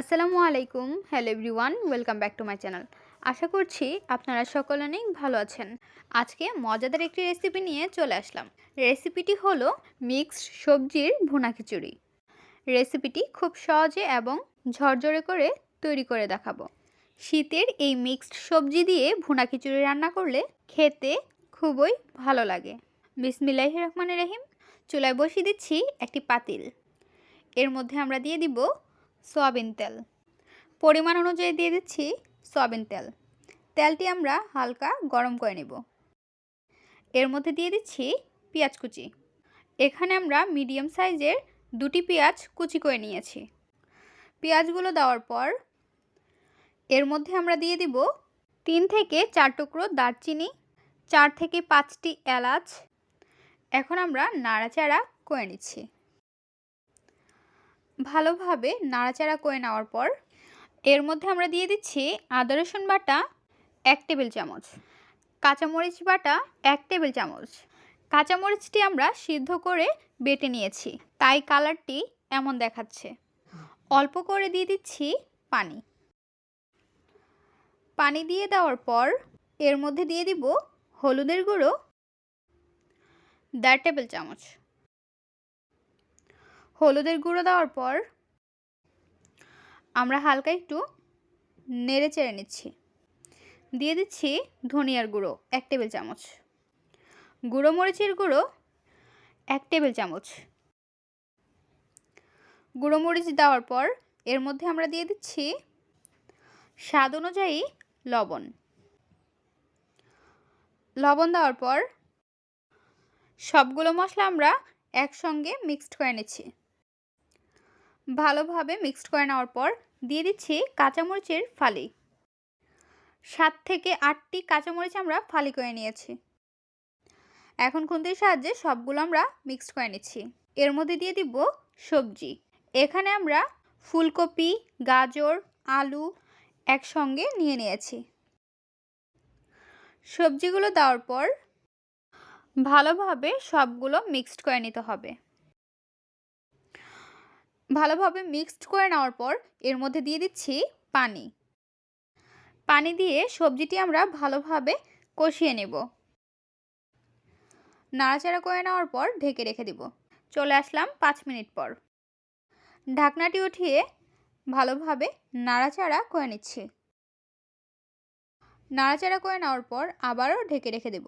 আসসালামু আলাইকুম। Hello everyone welcome back to my channel আশা করছি আপনারা সকলে অনেক ভালো আছেন। আজকে মজাদার একটি রেসিপি নিয়ে চলে আসলাম। রেসিপিটি হলো মিক্সড সবজির ভুনা খিচুড়ি। রেসিপিটি খুব সহজে এবং ঝরঝরে করে তৈরি করে দেখাবো। শীতের এই মিক্সড সবজি দিয়ে ভুনা খিচুড়ি রান্না করলে খেতে খুবই ভালো লাগে। বিসমিল্লাহ রহমান রহিম। চুলায় বসিয়ে দিচ্ছি একটি পাতিল। এর মধ্যে আমরা দিয়ে দিব সয়াবিন তেল। পরিমাণ অনুযায়ী দিয়ে দিচ্ছি সয়াবিন তেল। তেলটি আমরা হালকা গরম করে নেব। এর মধ্যে দিয়ে দিচ্ছি পেঁয়াজ কুচি। এখানে আমরা মিডিয়াম সাইজের দুটি পেঁয়াজ কুচি করে নিয়েছি। পেঁয়াজগুলো দেওয়ার পর এর মধ্যে আমরা দিয়ে দিব তিন থেকে চার টুকরো দারচিনি, চার থেকে পাঁচটি এলাচ। এখন আমরা নাড়াচাড়া করে নিচ্ছি। ভালোভাবে নাড়াচাড়া করে নেওয়ার পর এর মধ্যে আমরা দিয়ে দিচ্ছি আদা রসুন বাটা এক টেবিল চামচ, কাঁচামরিচ বাটা এক টেবিল চামচ। কাঁচামরিচটি আমরা সিদ্ধ করে বেটে নিয়েছি, তাই কালারটি এমন দেখাচ্ছে। অল্প করে দিয়ে দিচ্ছি পানি। পানি দিয়ে দেওয়ার পর এর মধ্যে দিয়ে দিব হলুদের গুঁড়ো দেড় টেবিল চামচ। হলুদের গুঁড়ো দেওয়ার পর আমরা হালকা একটু নেড়ে চেড়ে নিচ্ছি। দিয়ে দিচ্ছি ধনিয়ার গুঁড়ো, এক টেবিল চামচ। গুঁড়ো মরিচের গুঁড়ো, এক টেবিল চামচ। গুঁড়ো মরিচ দেওয়ার পর এর মধ্যে আমরা দিয়ে দিচ্ছি স্বাদ অনুযায়ী লবণ। লবণ দেওয়ার পর সবগুলো মশলা আমরা একসঙ্গে মিক্সড করে নিচ্ছি। ভালোভাবে মিক্সড করে নেওয়ার পর দিয়ে দিচ্ছি কাঁচামরিচের ফালি। সাত থেকে আটটি কাঁচামরিচ আমরা ফালি করে নিয়েছি। এখন খুন্তির সাহায্যে সবগুলো আমরা মিক্সড করে নিচ্ছি। এর মধ্যে দিয়ে দিব সবজি। এখানে আমরা ফুলকপি, গাজর, আলু একসঙ্গে নিয়ে নিয়েছি। সবজিগুলো দেওয়ার পর ভালোভাবে সবগুলো মিক্সড করে নিতে হবে। ভালোভাবে মিক্সড করে নেওয়ার পর এর মধ্যে দিয়ে দিচ্ছি পানি। পানি দিয়ে সবজিটি আমরা ভালোভাবে কষিয়ে নেব। নাড়াচাড়া করে নেওয়ার পর ঢেকে রেখে দিব। চলে আসলাম পাঁচ মিনিট পর। ঢাকনাটি উঠিয়ে ভালোভাবে নাড়াচাড়া করে নিচ্ছি। নাড়াচাড়া করে নেওয়ার পর আবারও ঢেকে রেখে দেব।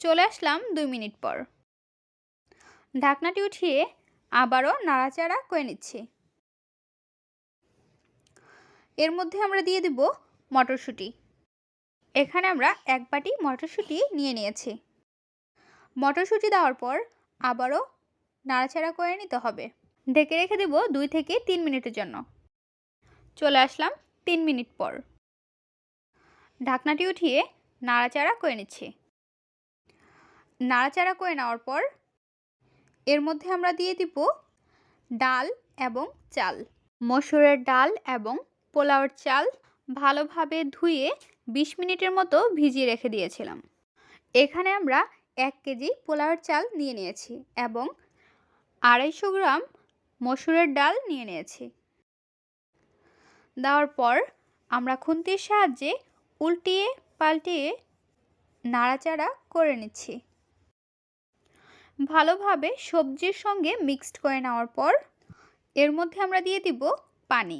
চলে আসলাম দুই মিনিট পর। ঢাকনাটি উঠিয়ে আবারও নাড়াচাড়া করে নিচ্ছি। এর মধ্যে আমরা দিয়ে দিব মটরশুঁটি। এখানে আমরা এক বাটি মটরশুঁটি নিয়ে নিয়েছি। মটরশুঁটি দেওয়ার পর আবারও নাড়াচাড়া করে নিতে হবে। ঢেকে রেখে দেব দুই থেকে তিন মিনিটের জন্য। চলে আসলাম তিন মিনিট পর। ঢাকনাটি উঠিয়ে নাড়াচাড়া করে নিচ্ছি। নাড়াচাড়া করে নেওয়ার পর এর মধ্যে আমরা দিয়ে দিব ডাল এবং চাল। মসুরের ডাল এবং পোলাওর চাল ভালোভাবে ধুয়ে বিশ মিনিটের মতো ভিজিয়ে রেখে দিয়েছিলাম। এখানে আমরা এক কেজি পোলাওয়ের চাল নিয়ে নিয়েছি এবং আড়াইশো গ্রাম মসুরের ডাল নিয়ে নিয়েছি। দেওয়ার পর আমরা খুন্তির সাহায্যে উল্টিয়ে পাল্টিয়ে নাড়াচাড়া করে নিচ্ছি। ভালোভাবে সবজির সঙ্গে মিক্সড করে নেওয়ার পর, এর মধ্যে আমরা দিয়ে দিব পানি।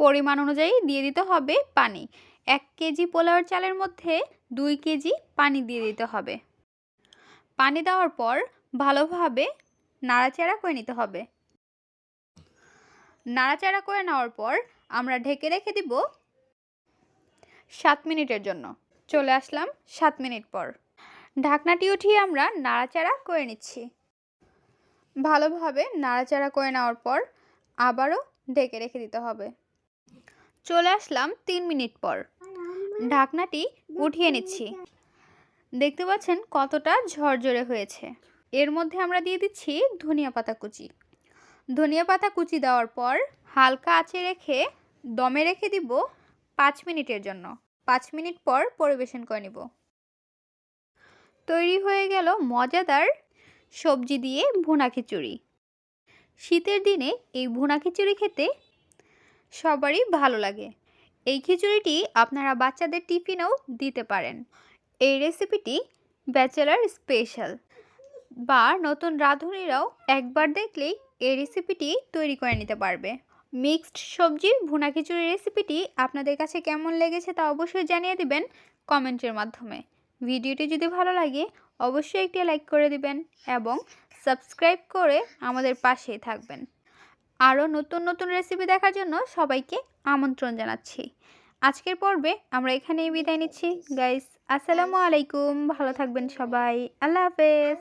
পরিমাণ অনুযায়ী দিয়ে দিতে হবে পানি। এক কেজি পোলাওয়ের চালের মধ্যে দুই কেজি পানি দিয়ে দিতে হবে। পানি দেওয়ার পর ভালোভাবে নাড়াচাড়া করে নিতে হবে। নাড়াচাড়া করে নেওয়ার পর আমরা ঢেকে রেখে দিব সাত মিনিটের জন্য। চলে আসলাম সাত মিনিট পর। ঢাকনাটি উঠিয়ে আমরা নাড়াচাড়া করে নিচ্ছি। ভালোভাবে নাড়াচাড়া করে নেওয়ার পর আবারও ঢেকে রেখে দিতে হবে। চলে আসলাম তিন মিনিট পর। ঢাকনাটি উঠিয়ে নিচ্ছি। দেখতে পাচ্ছেন কতটা ঝরঝরে হয়েছে। এর মধ্যে আমরা দিয়ে দিচ্ছি ধনিয়া পাতা কুচি। ধনিয়া পাতা কুচি দেওয়ার পর হালকা আঁচে রেখে দমে রেখে দিব পাঁচ মিনিটের জন্য। পাঁচ মিনিট পর পরিবেশন করে নিব। তৈরি হয়ে গেল মজাদার সবজি দিয়ে ভুনা খিচুড়ি। শীতের দিনে এই ভুনা খিচুড়ি খেতে সবারই ভালো লাগে। এই খিচুড়িটি আপনারা বাচ্চাদের টিফিনেও দিতে পারেন। এই রেসিপিটি ব্যাচেলার স্পেশাল। বা নতুন রাঁধুনিরাও একবার দেখলেই এই রেসিপিটি তৈরি করে নিতে পারবে। মিক্সড সবজির ভুনা খিচুড়ি রেসিপিটি আপনাদের কাছে কেমন লেগেছে তা অবশ্যই জানিয়ে দিবেন কমেন্টের মাধ্যমে। ভিডিওটি যদি ভালো লাগে, অবশ্যই একটি লাইক করে দিবেন এবং সাবস্ক্রাইব করে আমাদের পাশেই থাকবেন। আরও নতুন নতুন রেসিপি দেখার জন্য সবাইকে আমন্ত্রণ জানাচ্ছি। আজকের পর্বে আমরা এখানেই বিদায় নিচ্ছি। গাইস আসসালামু আলাইকুম। ভালো থাকবেন সবাই। আল্লাহ হাফেজ।